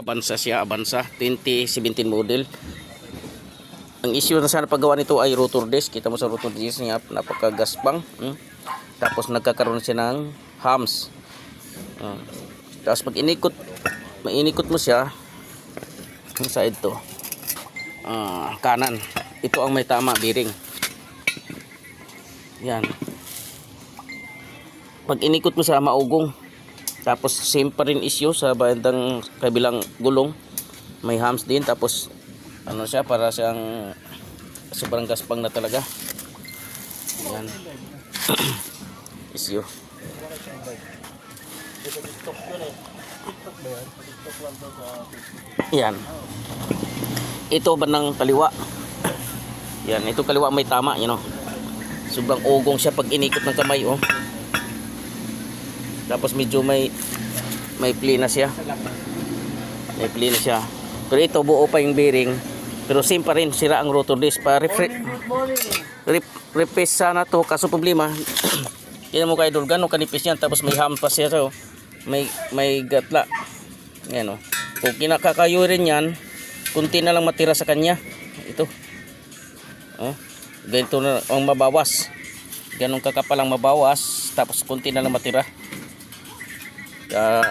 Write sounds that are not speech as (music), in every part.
Avanza siya, Avanza 2017 model. Ang issue na sana paggawa nito ay rotor disc. Kita mo sa rotor disc niya, napakagaspang. Hmm? Tapos nagkakaroon siya ng hams. Hmm. Tapos pag inikot, mainikot mo siya, yung side to, ah, kanan. Ito ang may tama, bearing. Yan. Pag inikot mo siya, maugong. Tapos same pa rin issue sa bandang kabilang gulong. May hams din tapos ano siya para siyang sobrang gaspang na talaga. Yan. (clears throat) issue. Yan. Ito bandang kaliwa. Yan, ito kaliwa may tama, you know. Sobrang ugong siya pag inikot ng kamay, oh. Tapos medyo may may plina siya. May plina siya. Pero ito buo pa yung bearing. Pero same pa rin sira ang rotor disc. Pa refre rep, replace sana to. Kaso problema (clears throat) yan mo kay idol gano'ng kanipis yan. Tapos may ham pa siya so may may gatla. Yan o kung kinakakayo rin yan kunti na lang matira sa kanya. Ito. Oh, ganito na ang mabawas. Ganong kakapal ang mabawas tapos kunti na lang matira kaya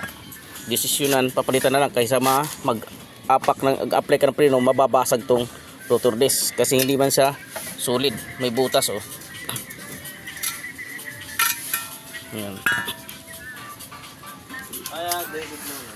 desisyonan papalitan na lang kaysa ma mag apak ng apply ka ng preno mababasag tong rotor disc. Kasi hindi man siya solid. May butas oh. Yan Kaya, David mo.